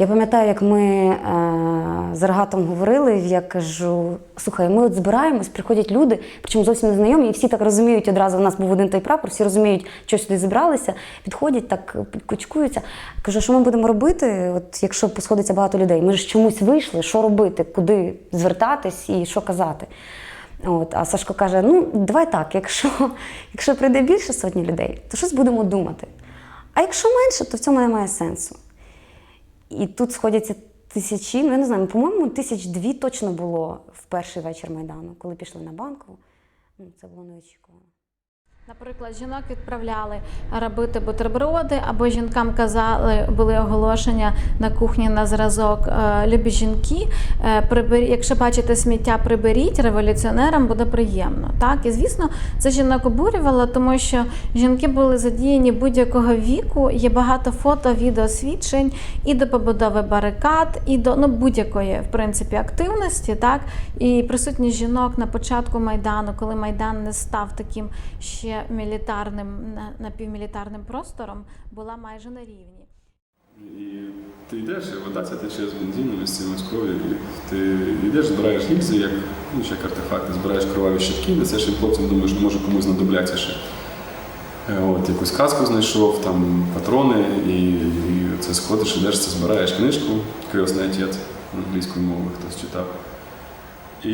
Я пам'ятаю, як ми е, з Рогатом говорили, я кажу: слухай, ми от збираємось, приходять люди, причому зовсім незнайомі, і всі так розуміють одразу. У нас був один той прапор, всі розуміють, що сюди зібралися, підходять, так підкучкуються. Кажу, що ми будемо робити, от якщо посходиться багато людей? Ми ж чомусь вийшли, що робити, куди звертатись і що казати. От, а Сашко каже: ну, давай так, якщо, якщо прийде більше сотні людей, то щось будемо думати. А якщо менше, то в цьому немає сенсу. І тут сходяться тисячі, ну я не знаю, по-моєму, тисяч дві точно було в перший вечір Майдану, коли пішли на банку. Ну, це було неочікувано. Наприклад, жінок відправляли робити бутерброди, або жінкам казали, були оголошення на кухні на зразок е, любі жінки. е, прибері- якщо бачите сміття, приберіть революціонерам буде приємно. Так і звісно, це жінок обурювало, тому що жінки були задіяні будь-якого віку. Є багато фото, відеосвідчень і до побудови барикад, і до ну будь-якої в принципі активності. Так і присутність жінок на початку майдану, коли майдан не став таким ще мілітарним напівмілітарним простором, була майже на рівні. І ти йдеш, і вода ця тече з бензином, з цим з кров'ю. І ти йдеш, збираєш лікси, як, ну, як артефакти, збираєш кроваві щитки, несеш їм хлопцям, думаєш, ну може комусь знадобляться ще. Е, От, якусь казку знайшов, там патрони, і, і це сходиш, ідеш, це збираєш книжку, кресний отець англійською мовою хтось читав. І,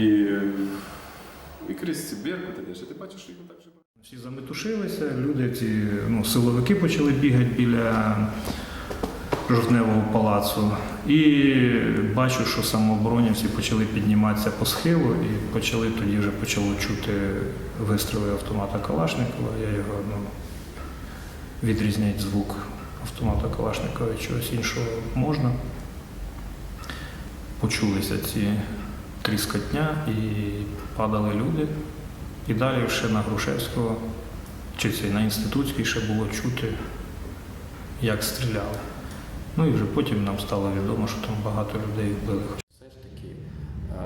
і крізь ці беркут ідеш, і ти бачиш, що їх так же. Всі заметушилися, люди ці ну, силовики почали бігати біля жовтневого палацу. І бачу, що самооборонівці почали підніматися по схилу і почали тоді вже почало чути вистріли автомата Калашникова. Я його ну, відрізняти звук автомата Калашникова від чогось іншого можна. Почулися ці тріскотня і падали люди. І далі ще на Грушевського, чи це на інститутській ще було чути, як стріляли. Ну і вже потім нам стало відомо, що там багато людей вбили. Все ж таки, е,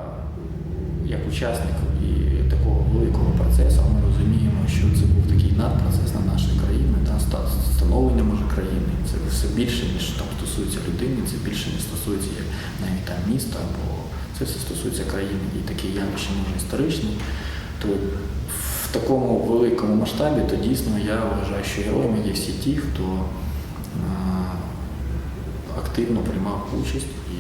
як учасник і такого великого процесу, ми розуміємо, що це був такий надпроцес на нашій країні, та, ста- становлення може країни. Це все більше, ніж там стосується людини, це більше не стосується навіть там міста, бо це все стосується країни і таке явище може історичне. То в такому великому масштабі, то дійсно я вважаю, що героями є всі ті, хто е, активно приймав участь і